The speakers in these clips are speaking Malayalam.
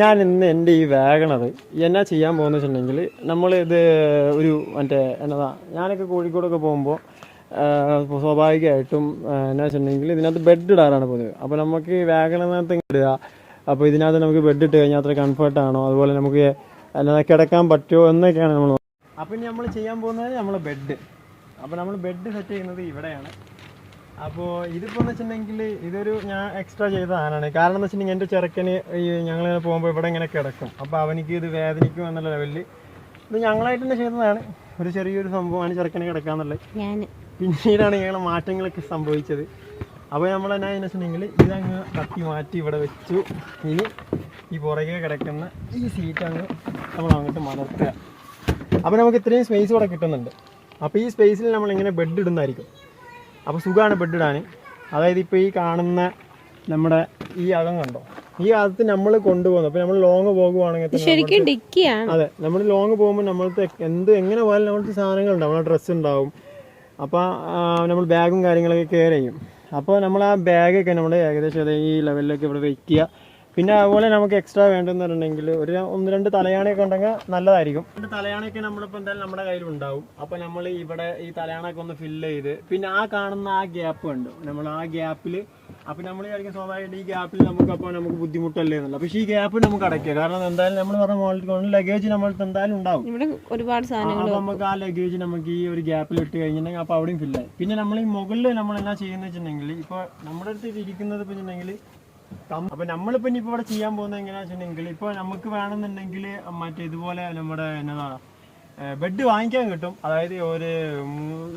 ഞാൻ ഇന്ന് എന്റെ ഈ വേഗണത് എന്നാ ചെയ്യാൻ പോകുന്ന വെച്ചിട്ടുണ്ടെങ്കിൽ നമ്മൾ ഇത് ഒരു മറ്റേ എന്നതാ ഞാനൊക്കെ കോഴിക്കോടൊക്കെ പോകുമ്പോൾ സ്വാഭാവികമായിട്ടും എന്നാ വെച്ചിട്ടുണ്ടെങ്കിൽ ഇതിനകത്ത് ബെഡ് ഇടാറാണ് പോകുന്നത് അപ്പോൾ നമുക്ക് ഈ വേഗണത്ത് ഇടുക. അപ്പോൾ ഇതിനകത്ത് നമുക്ക് ബെഡ് ഇട്ട് കഴിഞ്ഞാൽ അത്ര കംഫർട്ടാണോ അതുപോലെ നമുക്ക് എന്നാ കിടക്കാൻ പറ്റുമോ എന്നൊക്കെയാണ് നമ്മൾ അപ്പോൾ ഇനി നമ്മൾ ചെയ്യാൻ പോകുന്നത് നമ്മൾ ബെഡ് അപ്പോൾ നമ്മൾ ബെഡ് സെറ്റ് ചെയ്യുന്നത് ഇവിടെയാണ്. അപ്പോൾ ഇതിപ്പോൾ എന്ന് വെച്ചിട്ടുണ്ടെങ്കിൽ ഇതൊരു ഞാൻ എക്സ്ട്രാ ചെയ്ത സാധനമാണ് കാരണം എന്ന് വെച്ചിട്ടുണ്ടെങ്കിൽ എന്റെ ചെറുക്കന് ഈ ഞങ്ങളിങ്ങനെ പോകുമ്പോൾ ഇവിടെ ഇങ്ങനെ കിടക്കും. അപ്പോൾ അവനിക്ക് ഇത് വേദനിക്കും എന്നുള്ള ലെവലിൽ ഇത് ഞങ്ങളായിട്ട് തന്നെ ചെയ്തതാണ്. ഒരു ചെറിയൊരു സംഭവമാണ് ചെറുക്കന് കിടക്കാന്നുള്ളത്. പിന്നീടാണ് ഞങ്ങൾ മാറ്റങ്ങളൊക്കെ സംഭവിച്ചത്. അപ്പോൾ നമ്മൾ എന്നാ ചെയ്യുന്നത് വെച്ചിട്ടുണ്ടെങ്കിൽ ഇതങ്ങ് കത്തി മാറ്റി ഇവിടെ വെച്ചു. ഇനി ഈ പുറകെ കിടക്കുന്ന ഈ സീറ്റ് അങ്ങ് നമ്മൾ അങ്ങോട്ട് മലർത്തുക. അപ്പോൾ നമുക്ക് ഇത്രയും സ്പേസ് ഇവിടെ കിട്ടുന്നുണ്ട്. അപ്പോൾ ഈ സ്പേസിൽ നമ്മൾ ഇങ്ങനെ ബെഡ് ഇടുന്നതായിരിക്കും. അപ്പോൾ സുഖമാണ് ബെഡിടാൻ അതായത് ഇപ്പോൾ ഈ കാണുന്ന നമ്മുടെ ഈ അകം കണ്ടോ? ഈ അകത്ത് നമ്മൾ കൊണ്ടുപോകുന്നു. അപ്പോൾ നമ്മൾ ലോങ് പോകുവാണെങ്കിൽ ശരിക്കും ഡിക്കിയാണ്. അതെ നമ്മൾ ലോങ് പോകുമ്പോൾ നമ്മളത്തെ എന്ത് എങ്ങനെ പോയാലും നമ്മൾക്ക് സാധനങ്ങളുണ്ടാവും നമ്മളെ ഡ്രസ്സ് ഉണ്ടാവും. അപ്പോൾ നമ്മൾ ബാഗും കാര്യങ്ങളൊക്കെ കെയർ ചെയ്യും. അപ്പോൾ നമ്മൾ ആ ബാഗൊക്കെ നമ്മുടെ ഏകദേശം ഈ ലെവലിലൊക്കെ ഇവിടെ വെക്കുക പിന്നെ അതുപോലെ നമുക്ക് എക്സ്ട്രാ വേണ്ടെന്ന് പറഞ്ഞിട്ടുണ്ടെങ്കിൽ ഒരു ഒന്ന് രണ്ട് തലയാണയൊക്കെ ഉണ്ടെങ്കിൽ നല്ലതായിരിക്കും. രണ്ട് തലയാണയൊക്കെ നമ്മളിപ്പോൾ എന്തായാലും നമ്മുടെ കയ്യിൽ ഉണ്ടാവും അപ്പോൾ നമ്മൾ ഇവിടെ ഈ തലയാണയൊക്കെ ഒന്ന് ഫില്ല് ചെയ്ത് പിന്നെ ആ കാണുന്ന ആ ഗ്യാപ്പ് ഉണ്ട് നമ്മൾ ആ ഗ്യാപ്പിൽ അപ്പോൾ നമ്മൾ വിചാരിക്കും സ്വാഭാവികമായിട്ട് ഈ ഗ്യാപ്പിൽ നമുക്ക് അപ്പോൾ നമുക്ക് ബുദ്ധിമുട്ടല്ലേ എന്നുള്ളത്. പക്ഷേ ഈ ഗ്യാപ്പ് നമുക്ക് അടയ്ക്കുക. കാരണം എന്തായാലും നമ്മൾ പറഞ്ഞ മോളിൽ ലഗേജ് നമ്മൾക്ക് എന്തായാലും ഉണ്ടാവും. ഇവിടെ ഒരുപാട് സാധനങ്ങൾ നമുക്ക് ആ ലഗേജ് നമുക്ക് ഈ ഒരു ഗ്യാപ്പിൽ ഇട്ട് കഴിഞ്ഞിട്ടുണ്ടെങ്കിൽ അപ്പോൾ അവിടെയും ഫില്ലായി പിന്നെ നമ്മൾ ഈ മുകളിൽ നമ്മൾ എന്നാ ചെയ്യുന്നത് വെച്ചിട്ടുണ്ടെങ്കിൽ ഇപ്പോൾ നമ്മുടെ അടുത്ത് ഇരിക്കുന്നത് ഇപ്പോൾ വെച്ചിട്ടുണ്ടെങ്കിൽ അപ്പൊ നമ്മളിപ്പോ ഇനി ഇവിടെ ചെയ്യാൻ പോകുന്നത് എങ്ങനെയാ വെച്ചിട്ടുണ്ടെങ്കിൽ ഇപ്പൊ നമുക്ക് വേണമെന്നുണ്ടെങ്കിൽ മറ്റേ ഇതുപോലെ നമ്മുടെ എന്നതാ ബെഡ് വാങ്ങിക്കാൻ കിട്ടും. അതായത് ഒരു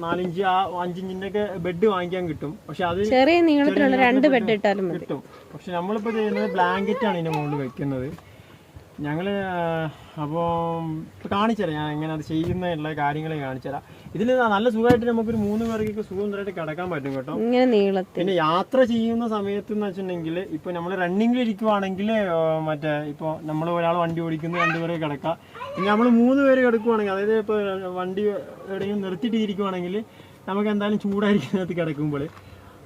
നാലിഞ്ച് ആ അഞ്ചിഞ്ചിന്റെ ഒക്കെ ബെഡ് വാങ്ങിക്കാൻ കിട്ടും. പക്ഷെ അത് ചെറിയ നീളത്തിലുള്ള രണ്ട് ബെഡ് ഇട്ടാലും കിട്ടും. പക്ഷെ നമ്മളിപ്പോ ചെയ്യുന്നത് ബ്ലാങ്കറ്റ് ആണ് ഇതിന്റെ മുകളിൽ വെക്കുന്നത്. ഞങ്ങൾ അപ്പോൾ കാണിച്ചുതരാം. ഞാൻ എങ്ങനെ അത് ചെയ്യുന്നുള്ള കാര്യങ്ങൾ കാണിച്ചുതരാം. ഇതിൽ നല്ല സുഖമായിട്ട് നമുക്കൊരു മൂന്ന് പേർക്കൊക്കെ സുഖമായിട്ട് കിടക്കാൻ പറ്റും കേട്ടോ. ഇങ്ങനെ നീളത്തിൽ. പിന്നെ യാത്ര ചെയ്യുന്ന സമയത്ത് എന്ന് വെച്ചിട്ടുണ്ടെങ്കിൽ ഇപ്പോൾ നമ്മൾ റണ്ണിങ്ങിൽ ഇരിക്കുവാണെങ്കിൽ മറ്റേ ഇപ്പോൾ നമ്മൾ ഒരാൾ വണ്ടി ഓടിക്കുന്നു രണ്ടുപേരെ കിടക്കാം. പിന്നെ നമ്മൾ മൂന്ന് പേര് കിടക്കുവാണെങ്കിൽ അതായത് ഇപ്പോൾ വണ്ടി എവിടെയെങ്കിലും നിർത്തിയിട്ട് ഇരിക്കുവാണെങ്കിൽ നമുക്ക് എന്തായാലും ചൂടായിരിക്കുന്നത് കിടക്കുമ്പോൾ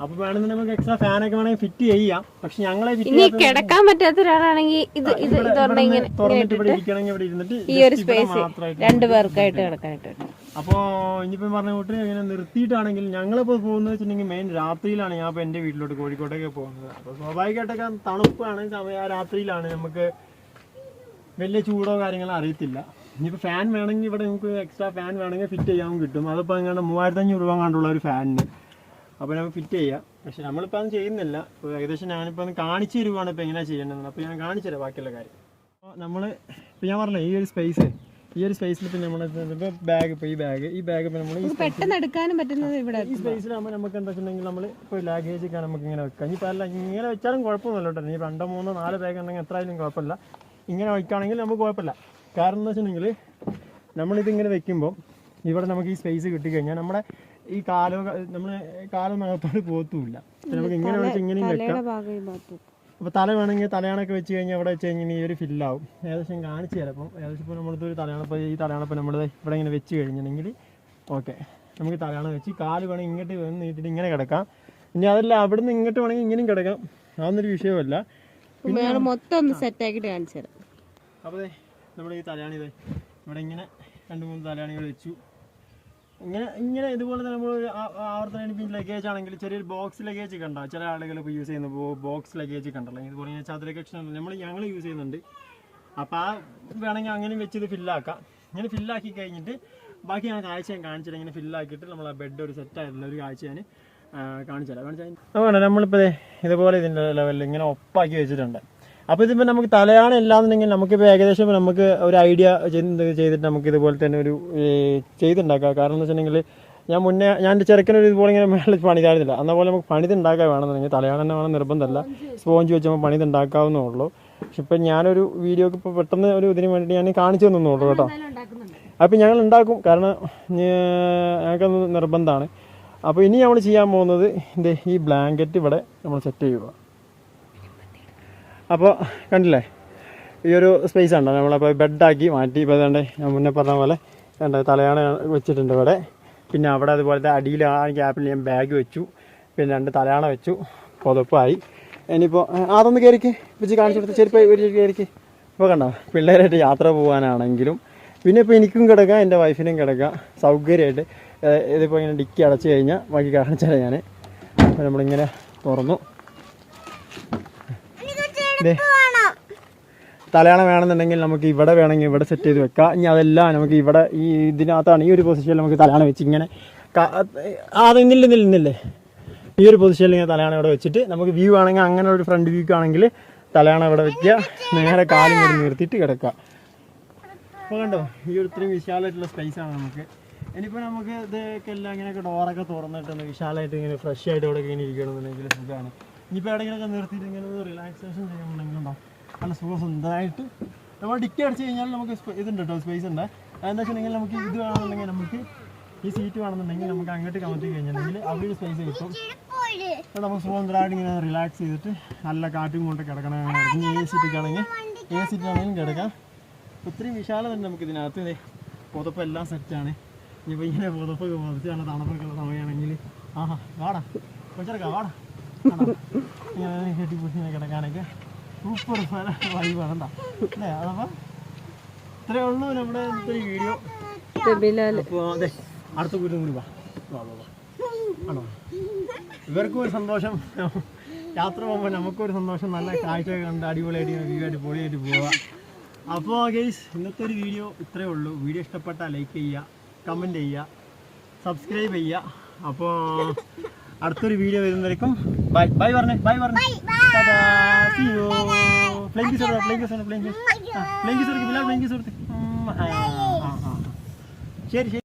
അപ്പോൾ വേണമെന്നുണ്ടെങ്കിൽ നമുക്ക് എക്സ്ട്രാ ഒക്കെ വേണമെങ്കിൽ ഫിറ്റ് ചെയ്യാം. പക്ഷെ ഞങ്ങളെ ഇനി കിടക്കാൻ പറ്റാത്ത ഒരാളാണെങ്കിൽ ഇത് ഇത് ഇങ്ങനെ തുറന്നിട്ട് ഇവിടെ ഇരിക്കണമെങ്കിൽ ഇവിടെ ഇരുന്നിട്ട് ഈ ഒരു സ്പേസ് രണ്ടു പേർക്കായിട്ട് കിടക്കാനായിട്ട് അപ്പോൾ ഇനിയിപ്പോൾ പറഞ്ഞ കൂട്ടി ഇങ്ങനെ നിർത്തിയിട്ടാണെങ്കിൽ ഞങ്ങളിപ്പോൾ പോകുന്നത് വെച്ചിട്ടുണ്ടെങ്കിൽ മെയിൻ രാത്രിയിലാണ്. ഞാൻ ഇപ്പോൾ എന്റെ വീട്ടിലോട്ട് കോഴിക്കോട്ടേക്ക് പോകുന്നത്. അപ്പോൾ സ്വാഭാവികമായിട്ടൊക്കെ തണുപ്പാണ് സമയം രാത്രിയിലാണ്. നമുക്ക് വലിയ ചൂടോ കാര്യങ്ങളോ അറിയത്തില്ല. ഇനിയിപ്പോൾ ഫാൻ വേണമെങ്കിൽ ഇവിടെ നമുക്ക് എക്സ്ട്രാ ഫാൻ വേണമെങ്കിൽ ഫിറ്റ് ചെയ്യാൻ കിട്ടും. അതിപ്പോൾ എങ്ങനെ മൂവായിരത്തഞ്ഞൂറ് രൂപ കണ്ടുള്ള ഒരു ഫാനിന് അപ്പോൾ നമുക്ക് ഫിറ്റ് ചെയ്യാം. പക്ഷെ നമ്മളിപ്പോൾ അത് ചെയ്യുന്നില്ല. ഇപ്പോൾ ഏകദേശം ഞാനിപ്പോൾ ഒന്ന് കാണിച്ചു തരുവാണ് ഇപ്പോൾ എങ്ങനെയാണ് ചെയ്യേണ്ടത് അപ്പോൾ ഞാൻ കാണിച്ചു തരാം ബാക്കിയുള്ള കാര്യം. അപ്പോൾ നമ്മൾ ഇപ്പോൾ ഞാൻ പറഞ്ഞില്ലേ ഈ ഒരു സ്പേസ് ഈ ഒരു സ്പേസിൽ ഇപ്പം നമ്മൾ ഇപ്പോൾ ബാഗ് ഇപ്പോൾ ഈ ബാഗ് ഈ ബാഗ് ഇപ്പോൾ നമ്മൾ പെട്ടെന്ന് എടുക്കാനും പറ്റുന്നത് ഇവിടെ ഈ സ്പേസിലാകുമ്പോൾ നമുക്ക് എന്താ വെച്ചിട്ടുണ്ടെങ്കിൽ നമ്മൾ ഇപ്പോൾ ലാഗേജ് ഒക്കെ നമുക്ക് ഇങ്ങനെ വെക്കാം. ഇനിയിപ്പോൾ അല്ല ഇങ്ങനെ വെച്ചാലും കുഴപ്പമൊന്നുമില്ല കേട്ടോ. ഇനി രണ്ടോ മൂന്നോ നാല് ബാഗ് ഉണ്ടെങ്കിൽ എത്ര ആയാലും കുഴപ്പമില്ല. ഇങ്ങനെ വയ്ക്കുകയാണെങ്കിൽ നമുക്ക് കുഴപ്പമില്ല. കാരണം എന്താ വെച്ചിട്ടുണ്ടെങ്കിൽ നമ്മളിതിങ്ങനെ വെക്കുമ്പോൾ ഇവിടെ നമുക്ക് ഈ സ്പേസ് കിട്ടിക്കഴിഞ്ഞാൽ നമ്മുടെ ഈ കാലോ നമ്മൾ കാലം അകത്തോട് പോത്തുമില്ല നമുക്ക് ഇങ്ങനെ വെച്ച് ഇങ്ങനെയും വെക്കാം. അപ്പൊ അപ്പോൾ തല വേണമെങ്കിൽ തലയാണൊക്കെ വെച്ച് കഴിഞ്ഞാൽ അവിടെ വെച്ച് കഴിഞ്ഞാൽ ഈ ഒരു ഫില്ലാവും. ഏകദേശം കാണിച്ചു തരാം. അപ്പം ഏകദേശം ഇപ്പോൾ നമ്മളിത് ഒരു തലയാണപ്പോൾ ഈ തലയാണപ്പോൾ നമ്മൾ ഇവിടെ ഇങ്ങനെ വെച്ച് കഴിഞ്ഞിട്ടുണ്ടെങ്കിൽ ഓക്കെ. നമുക്ക് തലയാണ വെച്ച് കാൽ വേണമെങ്കിൽ ഇങ്ങോട്ട് വന്ന് നീട്ടിട്ട് ഇങ്ങനെ കിടക്കാം. ഇനി അതല്ല അവിടുന്ന് ഇങ്ങോട്ട് വേണമെങ്കിൽ ഇങ്ങനെയും കിടക്കാം. അതൊന്നൊരു വിഷയമല്ല. മൊത്തം ഒന്ന് സെറ്റ് ആക്കിയിട്ട് കാണിച്ചു തരാം. അപ്പോൾ ദേ നമ്മുടെ ഈ തലയാണിത്. ഇവിടെ ഇങ്ങനെ രണ്ട് മൂന്ന് തലയാണികൾ വെച്ചു. ഇങ്ങനെ ഇങ്ങനെ ഇതുപോലെ തന്നെ നമ്മൾ ആവർത്തനം എനിക്ക് ലഗേജ് ആണെങ്കിൽ ചെറിയൊരു ബോക്സ് ലഗേജ് കണ്ട ചില ആളുകൾ ഇപ്പോൾ യൂസ് ചെയ്യുന്ന ബോക്സ് ലഗേജ് കണ്ടല്ലോ ഇതുപോലെ പറഞ്ഞാൽ ചതുര കഷ്ണം നമ്മൾ ഞങ്ങൾ യൂസ് ചെയ്യുന്നുണ്ട്. അപ്പോൾ ആ വേണമെങ്കിൽ അങ്ങനെ വെച്ച് ഇത് ഫില്ലാക്കാം ഇങ്ങനെ ഫില്ലാക്കി കഴിഞ്ഞിട്ട് ബാക്കി ഞാൻ കാഴ്ച ഞാൻ കാണിച്ചില്ല ഇങ്ങനെ ഫില്ലാക്കിയിട്ട് നമ്മൾ ആ ബെഡ് ഒരു സെറ്റ് ആയിട്ടുള്ള ഒരു കാഴ്ച ഞാൻ കാണിച്ചു തരാം കാണിച്ചു അതുകൊണ്ട് നമ്മളിപ്പോൾ ഇതുപോലെ ഇതിന്റെ ലെവലിൽ ഇങ്ങനെ ഒപ്പാക്കി വെച്ചിട്ടുണ്ട്. അപ്പോൾ ഇതിപ്പോൾ നമുക്ക് തലയാണ് നമുക്ക് നമുക്കിപ്പോൾ ഏകദേശം നമുക്ക് ഒരു ഐഡിയ ചെയ്തിട്ട് നമുക്ക് ഇതുപോലെ തന്നെ ഒരു ചെയ്തുണ്ടാക്കാം. കാരണം എന്ന് വെച്ചിട്ടുണ്ടെങ്കിൽ ഞാൻ മുന്നേ ഞാൻ എന്റെ ചെറുക്കനൊരു ഇതുപോലെ ഇങ്ങനെ മേളിൽ പണിതായിരുന്നില്ല അന്ന പോലെ നമുക്ക് പണിതുണ്ടാക്കാൻ വേണമെന്നുണ്ടെങ്കിൽ തലയാണ് തന്നെ വേണം നിർബന്ധമല്ല. സ്പോഞ്ച് വെച്ച് നമ്മൾ പണിതുണ്ടാക്കാവുന്നേ ഉള്ളൂ. പക്ഷെ ഇപ്പം ഞാനൊരു വീഡിയോക്ക് ഇപ്പോൾ പെട്ടെന്ന് ഒരു ഇതിന് വേണ്ടി ഞാൻ കാണിച്ചു തന്നുള്ളൂ കേട്ടോ. അപ്പം ഞങ്ങൾ ഉണ്ടാക്കും കാരണം ഞങ്ങൾക്കത് നിർബന്ധമാണ്. അപ്പോൾ ഇനി നമ്മൾ ചെയ്യാൻ പോകുന്നത് ഇതിന്റെ ഈ ബ്ലാങ്കറ്റ് ഇവിടെ നമ്മൾ സെറ്റ് ചെയ്യുക അപ്പോൾ കണ്ടില്ലേ? ഈ ഒരു സ്പേസ് ഉണ്ടോ നമ്മളപ്പോൾ ബെഡാക്കി മാറ്റി. ഇപ്പോൾ ഏതാണ്ട് ഞാൻ മുന്നേ പറഞ്ഞ പോലെ വേണ്ട തലയാണ വെച്ചിട്ടുണ്ട് ഇവിടെ. പിന്നെ അവിടെ അതുപോലത്തെ അടിയിൽ ആ ഗ്യാപ്പിൽ ഞാൻ ബാഗ് വെച്ചു. പിന്നെ രണ്ട് തലയാണ വെച്ചു. പുതപ്പായി. ഇനിയിപ്പോൾ അതൊന്ന് കയറിക്ക് വെച്ച് കാണിച്ചു കൊടുത്ത് ചെരുപ്പ് ഒരു കയറിക്ക് ഇപ്പോൾ കണ്ടോ? പിള്ളേരായിട്ട് യാത്ര പോകാനാണെങ്കിലും. പിന്നെ ഇപ്പോൾ എനിക്കും കിടക്കാം എന്റെ വൈഫിനും കിടക്കാം. സൗകര്യമായിട്ട്. ഇതിപ്പോൾ ഇങ്ങനെ ഡിക്കി അടച്ചു കഴിഞ്ഞാൽ ബാക്കി കാണിച്ചാലേ ഞാൻ അപ്പോൾ നമ്മളിങ്ങനെ തുറന്നു. തലയാണ വേണമെന്നുണ്ടെങ്കിൽ നമുക്ക് ഇവിടെ വേണമെങ്കിൽ ഇവിടെ സെറ്റ് ചെയ്ത് വെക്കാം. ഇനി അതെല്ലാം നമുക്ക് ഇവിടെ ഈ ഇതിനകത്താണ് ഈ ഒരു പൊസിഷനിൽ നമുക്ക് തലയാണ വെച്ച് ഇങ്ങനെ അത് നില്ല ഈ ഒരു പൊസിഷനിൽ ഇങ്ങനെ തലയാണ ഇവിടെ വെച്ചിട്ട് നമുക്ക് വ്യൂ ആണെങ്കിൽ അങ്ങനെ ഒരു ഫ്രണ്ട് വ്യൂ ആണെങ്കിൽ തലയാണ ഇവിടെ വെക്കുക. നേരെ കാലും കൂടി നിർത്തിയിട്ട് കിടക്കുക. അപ്പോൾ കണ്ടോ? ഈ ഒരു ഇത്രയും വിശാലമായിട്ടുള്ള സ്പേസ് ആണ് നമുക്ക്. ഇനിയിപ്പോൾ നമുക്ക് ഇതൊക്കെ എല്ലാം ഇങ്ങനെയൊക്കെ ഡോറൊക്കെ തുറന്നിട്ടൊന്ന് വിശാലമായിട്ട് ഇങ്ങനെ ഫ്രഷ് ആയിട്ട് ഇവിടെ ഇങ്ങനെ ഇരിക്കണമെന്നുണ്ടെങ്കിൽ സുഖമാണ്. ഇനിയിപ്പോൾ എവിടെയെങ്കിലൊക്കെ നിർത്തിയിട്ട് ഇങ്ങനെ ഒന്ന് റിലാക്സേഷൻ ചെയ്യണമെന്നുണ്ടെങ്കിലുണ്ടോ നല്ല സുഖം സ്വന്തമായിട്ട്. നമ്മൾ ഡിക്കി അടിച്ച് കഴിഞ്ഞാൽ നമുക്ക് ഇതുണ്ട് കേട്ടോ സ്പേസ് ഉണ്ട്. അതെന്താ വെച്ചിട്ടുണ്ടെങ്കിൽ നമുക്ക് ഇത് വേണമെന്നുണ്ടെങ്കിൽ നമുക്ക് ഈ സീറ്റ് വേണമെന്നുണ്ടെങ്കിൽ നമുക്ക് അങ്ങോട്ട് കമത്തി കഴിഞ്ഞിട്ടുണ്ടെങ്കിൽ അവിടെ ഒരു സ്പേസ് കിട്ടും. അപ്പോൾ നമുക്ക് സുഖന്തരമായിട്ട് ഇങ്ങനെ റിലാക്സ് ചെയ്തിട്ട് നല്ല കാറ്റും കൊണ്ട് കിടക്കണം കിടക്കും. എ സീറ്റൊക്കെയാണെങ്കിൽ എ സീറ്റാണെങ്കിലും കിടക്കാം. ഒത്തിരി വിശാലം തന്നെ നമുക്ക് ഇതിനകത്ത്. പുതപ്പ് എല്ലാം സെറ്റാണ് ഇനിയിപ്പോൾ ഇങ്ങനെ പുതപ്പൊക്കെ പുതച്ചാണ് തണുപ്പൊക്കെ ഉള്ള സമയമാണെങ്കിൽ. ആഹാ വാടാ. കൊച്ചിടക്കാം വാടാ. ആണോ? ഇങ്ങനെ കെട്ടിപ്പിടിച്ച് ഇങ്ങനെ കിടക്കാനൊക്കെ സൂപ്പർ വൈബാണ് എന്താ അല്ലേ? അതപ്പോൾ ഇത്രയേ ഉള്ളൂ നമ്മുടെ ഇന്നത്തെ വീഡിയോ അപ്പോൾ അതെ അടുത്ത വീടും കൂടി വാ. വാ വാ ആണോ? ഇവർക്കും ഒരു സന്തോഷം. യാത്ര പോകുമ്പോൾ നമുക്കും ഒരു സന്തോഷം. നല്ല കാഴ്ച കണ്ട് അടിപൊളിയായിട്ട് വ്യൂ ആയിട്ട് പൊളിയായിട്ട് പോവാം. അപ്പോൾ ഗെയ്സ് ഇന്നത്തെ ഒരു വീഡിയോ ഇത്രേ ഉള്ളൂ. വീഡിയോ ഇഷ്ടപ്പെട്ടാൽ ലൈക്ക് ചെയ്യുക കമന്റ് ചെയ്യുക സബ്സ്ക്രൈബ് ചെയ്യുക. അപ്പോൾ അടുത്തൊരു വീഡിയോ വരുന്നതായിരിക്കും. ബൈ ബൈ പറഞ്ഞേ ബൈ പറഞ്ഞേ flying kiss flying kiss flying flying kiss Bilal flying kiss ശരി ശരി.